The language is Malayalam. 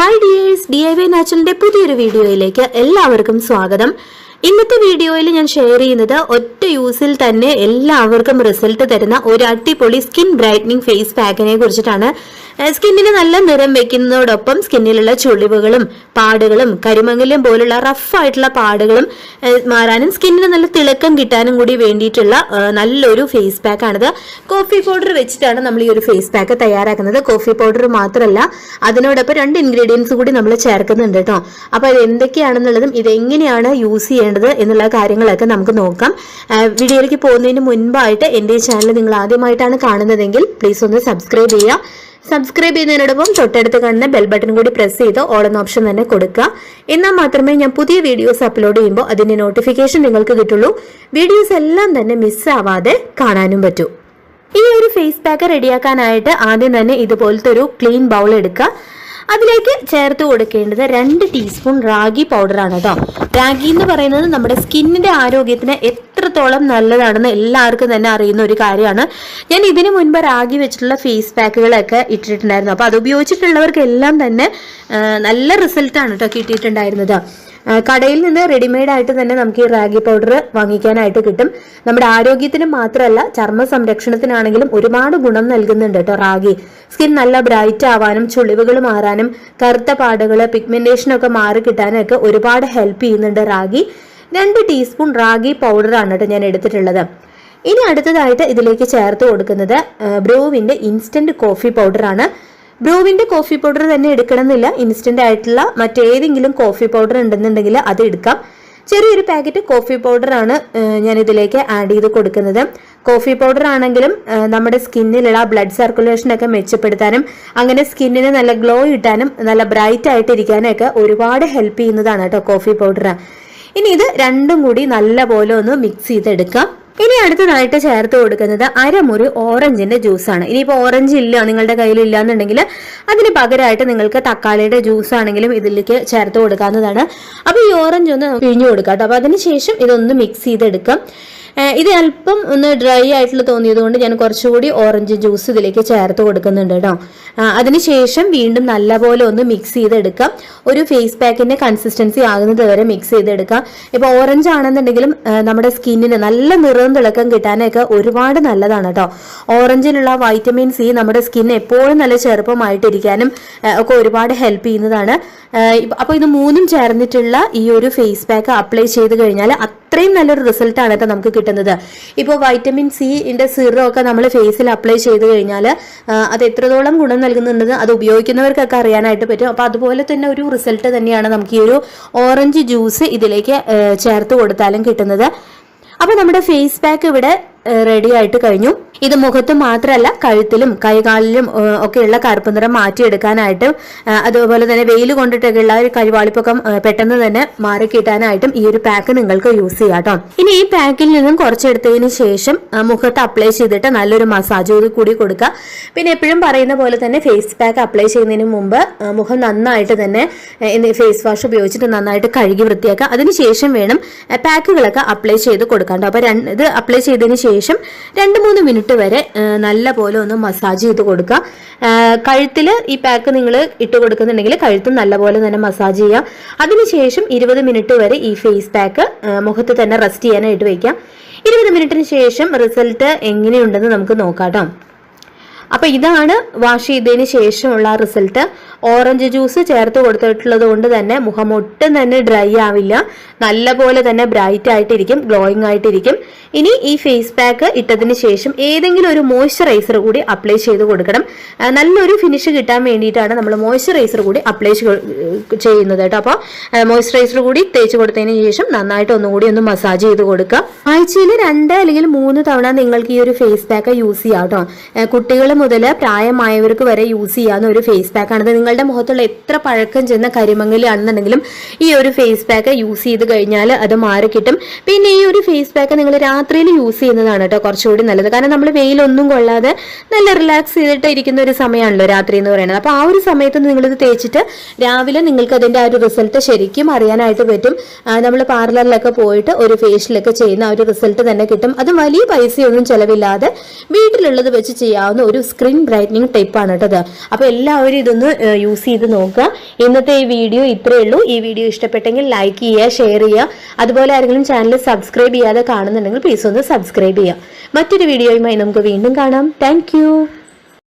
Hi dears D I Y നാച്ചുറലിന്റെ പുതിയൊരു വീഡിയോയിലേക്ക് എല്ലാവർക്കും സ്വാഗതം. ഇന്നത്തെ വീഡിയോയിൽ ഞാൻ ഷെയർ ചെയ്യുന്നത് ഒറ്റ യൂസിൽ തന്നെ എല്ലാവർക്കും റിസൾട്ട് തരുന്ന ഒരു അടിപൊളി സ്കിൻ ബ്രൈറ്റനിങ് ഫേസ് പാക്കിനെ കുറിച്ചിട്ടാണ്. സ്കിന്നിന് നല്ല നിറം വെക്കുന്നതോടൊപ്പം സ്കിന്നിലുള്ള ചുളിവുകളും പാടുകളും കരിമങ്ങലും പോലുള്ള റഫ് ആയിട്ടുള്ള പാടുകളും മാറാനും സ്കിന്നിന് നല്ല തിളക്കം കിട്ടാനും കൂടി വേണ്ടിയിട്ടുള്ള നല്ലൊരു ഫേസ് പാക്ക് ആണിത്. കോഫി പൗഡർ വെച്ചിട്ടാണ് നമ്മൾ ഈ ഒരു ഫേസ് പാക്ക് തയ്യാറാക്കുന്നത്. കോഫി പൗഡർ മാത്രമല്ല അതിനോടൊപ്പം രണ്ട് ഇൻഗ്രീഡിയൻസ് കൂടി നമ്മൾ ചേർക്കുന്നുണ്ട് കേട്ടോ. അപ്പോൾ അത് എന്തൊക്കെയാണെന്നുള്ളതും ഇത് എങ്ങനെയാണ് യൂസ് ചെയ്യേണ്ടത് എന്നുള്ള കാര്യങ്ങളൊക്കെ നമുക്ക് നോക്കാം. വീഡിയോയിലേക്ക് പോകുന്നതിന് മുൻപായിട്ട് എന്റെ ചാനൽ നിങ്ങൾ ആദ്യമായിട്ടാണ് കാണുന്നതെങ്കിൽ പ്ലീസ് ഒന്ന് സബ്സ്ക്രൈബ് ചെയ്യുക. സബ്സ്ക്രൈബ് ചെയ്യുന്നതിനോടൊപ്പം തൊട്ടടുത്ത് കാണുന്ന ബെൽ ബട്ടൺ കൂടി പ്രസ് ചെയ്ത് ഓൾ എന്ന ഓപ്ഷൻ തന്നെ കൊടുക്കുക. എന്നാൽ മാത്രമേ ഞാൻ പുതിയ വീഡിയോസ് അപ്ലോഡ് ചെയ്യുമ്പോൾ അതിന്റെ നോട്ടിഫിക്കേഷൻ നിങ്ങൾക്ക് കിട്ടുള്ളൂ. വീഡിയോസ് എല്ലാം തന്നെ മിസ്സാവാതെ കാണാനും പറ്റൂ. ഈ ഒരു ഫേസ് പാക്ക് റെഡിയാക്കാനായിട്ട് ആദ്യം തന്നെ ഇതുപോലത്തെ ഒരു ക്ലീൻ ബൗൾ എടുക്കുക. അതിലേക്ക് ചേർത്ത് കൊടുക്കേണ്ടത് രണ്ട് ടീസ്പൂൺ റാഗി പൗഡറാണ് കേട്ടോ. റാഗി എന്ന് പറയുന്നത് നമ്മുടെ സ്കിന്നിന്റെ ആരോഗ്യത്തിന് എത്രത്തോളം നല്ലതാണെന്ന് എല്ലാവർക്കും തന്നെ അറിയുന്ന ഒരു കാര്യമാണ്. ഞാൻ ഇതിനു മുൻപ് റാഗി വെച്ചിട്ടുള്ള ഫേസ് പാക്കുകളൊക്കെ ഇട്ടിട്ടുണ്ടായിരുന്നു. അപ്പോൾ അത് ഉപയോഗിച്ചിട്ടുള്ളവർക്കെല്ലാം തന്നെ നല്ല റിസൾട്ടാണ് കേട്ടോ കിട്ടിയിട്ടുണ്ടായിരുന്നത്. കടയിൽ നിന്ന് റെഡിമെയ്ഡ് ആയിട്ട് തന്നെ നമുക്ക് ഈ റാഗി പൗഡർ വാങ്ങിക്കാനായിട്ട് കിട്ടും. നമ്മുടെ ആരോഗ്യത്തിന് മാത്രമല്ല ചർമ്മ സംരക്ഷണത്തിനാണെങ്കിലും ഒരുപാട് ഗുണം നൽകുന്നുണ്ട് കേട്ടോ റാഗി. സ്കിൻ നല്ല ബ്രൈറ്റ് ആവാനും ചുളിവുകൾ മാറാനും കറുത്ത പാടുകൾ പിഗ്മെന്റേഷൻ ഒക്കെ മാറി കിട്ടാനൊക്കെ ഒരുപാട് ഹെൽപ്പ് ചെയ്യുന്നുണ്ട് റാഗി. രണ്ട് ടീസ്പൂൺ റാഗി പൗഡറാണ് കേട്ടോ ഞാൻ എടുത്തിട്ടുള്ളത്. ഇനി അടുത്തതായിട്ട് ഇതിലേക്ക് ചേർത്ത് കൊടുക്കുന്നത് ബ്രൂവിന്റെ ഇൻസ്റ്റന്റ് കോഫി പൗഡറാണ് ബ്രൂവിന്റെ കോഫി പൗഡർ തന്നെ എടുക്കണമെന്നില്ല. ഇൻസ്റ്റന്റ് ആയിട്ടുള്ള മറ്റേതെങ്കിലും കോഫി പൗഡർ ഉണ്ടെന്നുണ്ടെങ്കിൽ അത് എടുക്കാം. ചെറിയൊരു പാക്കറ്റ് കോഫി പൗഡർ ആണ് ഞാൻ ഇതിലേക്ക് ആഡ് ചെയ്ത് കൊടുക്കുന്നത്. കോഫി പൗഡർ ആണെങ്കിലും നമ്മുടെ സ്കിന്നിലുള്ള ബ്ലഡ് സർക്കുലേഷൻ ഒക്കെ മെച്ചപ്പെടുത്താനും അങ്ങനെ സ്കിന്നിന് നല്ല ഗ്ലോ കിട്ടാനും നല്ല ബ്രൈറ്റ് ആയിട്ടിരിക്കാനും ഒക്കെ ഒരുപാട് ഹെൽപ്പ് ചെയ്യുന്നതാണ് കേട്ടോ കോഫി പൗഡർ ഇനി ഇത് രണ്ടും കൂടി നല്ലപോലെ ഒന്ന് മിക്സ് ചെയ്തെടുക്കാം. ഇനി അടുത്തതായിട്ട് ചേർത്ത് കൊടുക്കുന്നത് അരമുറി ഓറഞ്ചിന്റെ ജ്യൂസാണ് ഇനിയിപ്പോൾ ഓറഞ്ച് ഇല്ല നിങ്ങളുടെ കയ്യിൽ ഇല്ല എന്നുണ്ടെങ്കിൽ അതിന് പകരമായിട്ട് നിങ്ങൾക്ക് തക്കാളിയുടെ ജ്യൂസ് ആണെങ്കിലും ഇതിലേക്ക് ചേർത്ത് കൊടുക്കാവുന്നതാണ്. അപ്പോൾ ഈ ഓറഞ്ച് ഒന്ന് പിഴിഞ്ഞു കൊടുക്കാം കേട്ടോ. അപ്പോൾ അതിനുശേഷം ഇതൊന്ന് മിക്സ് ചെയ്തെടുക്കാം. ഇത് അല്പം ഒന്ന് ഡ്രൈ ആയിട്ടുള്ള തോന്നിയതുകൊണ്ട് ഞാൻ കുറച്ചുകൂടി ഓറഞ്ച് ജ്യൂസ് ഇതിലേക്ക് ചേർത്ത് കൊടുക്കുന്നുണ്ട് കേട്ടോ അതിനുശേഷം വീണ്ടും നല്ലപോലെ ഒന്ന് മിക്സ് ചെയ്തെടുക്കാം. ഒരു ഫേസ് പാക്കിന്റെ കൺസിസ്റ്റൻസി ആകുന്നത് വരെ മിക്സ് ചെയ്തെടുക്കാം. ഇപ്പൊ ഓറഞ്ച് ആണെന്നുണ്ടെങ്കിലും നമ്മുടെ സ്കിന്നിന് നല്ല നിറം തിളക്കം കിട്ടാനൊക്കെ ഒരുപാട് നല്ലതാണ് കേട്ടോ ഓറഞ്ചിലുള്ള വൈറ്റമിൻ സി നമ്മുടെ സ്കിൻ എപ്പോഴും നല്ല ചെറുപ്പമായിട്ടിരിക്കാനും ഒക്കെ ഒരുപാട് ഹെൽപ്പ് ചെയ്യുന്നതാണ്. അപ്പോൾ ഇത് മൂന്നും ചേർന്നിട്ടുള്ള ഈ ഒരു ഫേസ് പാക്ക് അപ്ലൈ ചെയ്ത് കഴിഞ്ഞാൽ അത്രയും നല്ലൊരു റിസൾട്ടാണ് കേട്ടോ നമുക്ക് കിട്ടുന്നത്. ഇപ്പോൾ വൈറ്റമിൻ സി സിന്റെ സിറോ ഒക്കെ നമ്മൾ ഫേസിൽ അപ്ലൈ ചെയ്ത് കഴിഞ്ഞാൽ അത് എത്രത്തോളം ഗുണം നൽകുന്നുണ്ടെന്ന് അത് ഉപയോഗിക്കുന്നവർക്കൊക്കെ അറിയാനായിട്ട് പറ്റും. അപ്പോൾ അതുപോലെ തന്നെ ഒരു റിസൾട്ട് തന്നെയാണ് നമുക്ക് ഈ ഒരു ഓറഞ്ച് ജ്യൂസ് ഇതിലേക്ക് ചേർത്ത് കൊടുത്താലും കിട്ടുന്നത്. അപ്പോൾ നമ്മുടെ ഫേസ് പാക്ക് ഇവിടെ റെഡി ആയിട്ട് കഴിഞ്ഞു. ഇത് മുഖത്ത് മാത്രമല്ല കഴുത്തിലും കൈകാലിലും ഒക്കെയുള്ള കറുപ്പ് നിറം മാറ്റിയെടുക്കാനായിട്ട് അതുപോലെ തന്നെ വെയിൽ കൊണ്ടിട്ടൊക്കെയുള്ള ഒരു കരിവാളിപ്പൊക്കം പെട്ടെന്ന് തന്നെ മാറി കിട്ടാനായിട്ടും ഈ ഒരു പാക്ക് നിങ്ങൾക്ക് യൂസ് ചെയ്യാം കേട്ടോ. ഇനി ഈ പാക്കിൽ നിന്നും കുറച്ചെടുത്തതിന് ശേഷം മുഖത്ത് അപ്ലൈ ചെയ്തിട്ട് നല്ലൊരു മസാജ് കൂടി കൂടി കൊടുക്കുക. പിന്നെ എപ്പോഴും പറയുന്ന പോലെ തന്നെ ഫേസ് പാക്ക് അപ്ലൈ ചെയ്യുന്നതിന് മുമ്പ് മുഖം നന്നായിട്ട് തന്നെ ഫേസ് വാഷ് ഉപയോഗിച്ചിട്ട് നന്നായിട്ട് കഴുകി വൃത്തിയാക്കുക. അതിനുശേഷം വേണം പാക്കുകളൊക്കെ അപ്ലൈ ചെയ്ത് കൊടുക്കാൻ കേട്ടോ. രണ്ട് ഇത് അപ്ലൈ ചെയ്തതിന് ശേഷം രണ്ട് മൂന്ന് മിനിറ്റ് വരെ നല്ല പോലെ ഒന്ന് മസാജ് ചെയ്ത് കൊടുക്കുക. കഴുത്തിൽ ഈ പാക്ക് നിങ്ങൾ ഇട്ട് കൊടുക്കുന്നുണ്ടെങ്കിൽ കഴുത്തും നല്ലപോലെ തന്നെ മസാജ് ചെയ്യുക. അതിനുശേഷം ഇരുപത് മിനിറ്റ് വരെ ഈ ഫേസ് പാക്ക് മുഖത്ത് തന്നെ റെസ്റ്റ് ചെയ്യാനായിട്ട് വയ്ക്കാം ഇരുപത് മിനിറ്റിന് ശേഷം റിസൾട്ട് എങ്ങനെയുണ്ടെന്ന് നമുക്ക് നോക്കാം കേട്ടോ. അപ്പൊ ഇതാണ് വാഷ് ചെയ്തതിന് ശേഷമുള്ള റിസൾട്ട് ഓറഞ്ച് ജ്യൂസ് ചേർത്ത് കൊടുത്തിട്ടുള്ളത് കൊണ്ട് തന്നെ മുഖം ഒട്ടും തന്നെ ഡ്രൈ ആവില്ല. നല്ലപോലെ തന്നെ ബ്രൈറ്റ് ആയിട്ടിരിക്കും ഗ്ലോയിങ് ആയിട്ടിരിക്കും. ഇനി ഈ ഫേസ് പാക്ക് ഇട്ടതിന് ശേഷം ഏതെങ്കിലും ഒരു മോയ്സ്ചറൈസർ കൂടി അപ്ലൈ ചെയ്ത് കൊടുക്കണം. നല്ലൊരു ഫിനിഷ് കിട്ടാൻ വേണ്ടിയിട്ടാണ് നമ്മൾ മോയ്സ്ചറൈസർ കൂടി അപ്ലൈ ചെയ്യുന്നത് കേട്ടോ. അപ്പോൾ മോയ്സ്ചറൈസർ കൂടി തേച്ച് കൊടുത്തതിന് ശേഷം നന്നായിട്ട് ഒന്നുകൂടി ഒന്ന് മസാജ് ചെയ്ത് കൊടുക്കുക. ആഴ്ചയിൽ രണ്ട് അല്ലെങ്കിൽ മൂന്ന് തവണ നിങ്ങൾക്ക് ഈ ഒരു ഫേസ് പാക്ക് യൂസ് ചെയ്യാം കേട്ടോ. കുട്ടികൾ മുതൽ പ്രായമായവർക്ക് വരെ യൂസ് ചെയ്യാവുന്ന ഒരു ഫേസ് പാക്കാണ്. ഇത് നിങ്ങളുടെ മുഖത്തുള്ള എത്ര പഴക്കം ചെന്ന കരിമങ്ങലാണെന്നുണ്ടെങ്കിലും ഈ ഒരു ഫേസ് പാക്ക് യൂസ് ചെയ്ത് കഴിഞ്ഞാൽ അത് മാറി കിട്ടും. പിന്നെ ഈ ഒരു ഫേസ് പാക്ക് നിങ്ങൾ രാത്രിയിൽ യൂസ് ചെയ്യുന്നതാണ് കേട്ടോ കുറച്ചുകൂടി നല്ലത്. കാരണം നമ്മൾ വെയിലൊന്നും കൊള്ളാതെ നല്ല റിലാക്സ് ചെയ്തിട്ട് ഇരിക്കുന്ന ഒരു സമയമാണല്ലോ രാത്രി എന്ന് പറയുന്നത്. അപ്പോൾ ആ ഒരു സമയത്ത് നിങ്ങളിത് തേച്ചിട്ട് രാവിലെ നിങ്ങൾക്ക് അതിന്റെ ആ ഒരു റിസൾട്ട് ശരിക്കും അറിയാനായിട്ട് പറ്റും. നമ്മൾ പാർലറിലൊക്കെ പോയിട്ട് ഒരു ഫേഷ്യലൊക്കെ ചെയ്യുന്ന ആ ഒരു റിസൾട്ട് തന്നെ കിട്ടും. അത് വലിയ പൈസയൊന്നും ചിലവില്ലാതെ വീട്ടിലുള്ളത് വെച്ച് ചെയ്യാവുന്ന ഒരു സ്ക്രീൻ ബ്രൈറ്റനിങ് ടിപ്പാണ് കേട്ടത് അപ്പോൾ എല്ലാവരും ഇതൊന്ന് യൂസ് ചെയ്ത് നോക്കുക. ഇന്നത്തെ ഈ വീഡിയോ ഇത്രയേ ഉള്ളൂ. ഈ വീഡിയോ ഇഷ്ടപ്പെട്ടെങ്കിൽ ലൈക്ക് ചെയ്യുക ഷെയർ ചെയ്യുക. അതുപോലെ ആരെങ്കിലും ചാനൽ സബ്സ്ക്രൈബ് ചെയ്യാതെ കാണുന്നുണ്ടെങ്കിൽ പ്ലീസ് ഒന്ന് സബ്സ്ക്രൈബ് ചെയ്യുക. മറ്റൊരു വീഡിയോയുമായി നമുക്ക് വീണ്ടും കാണാം. താങ്ക്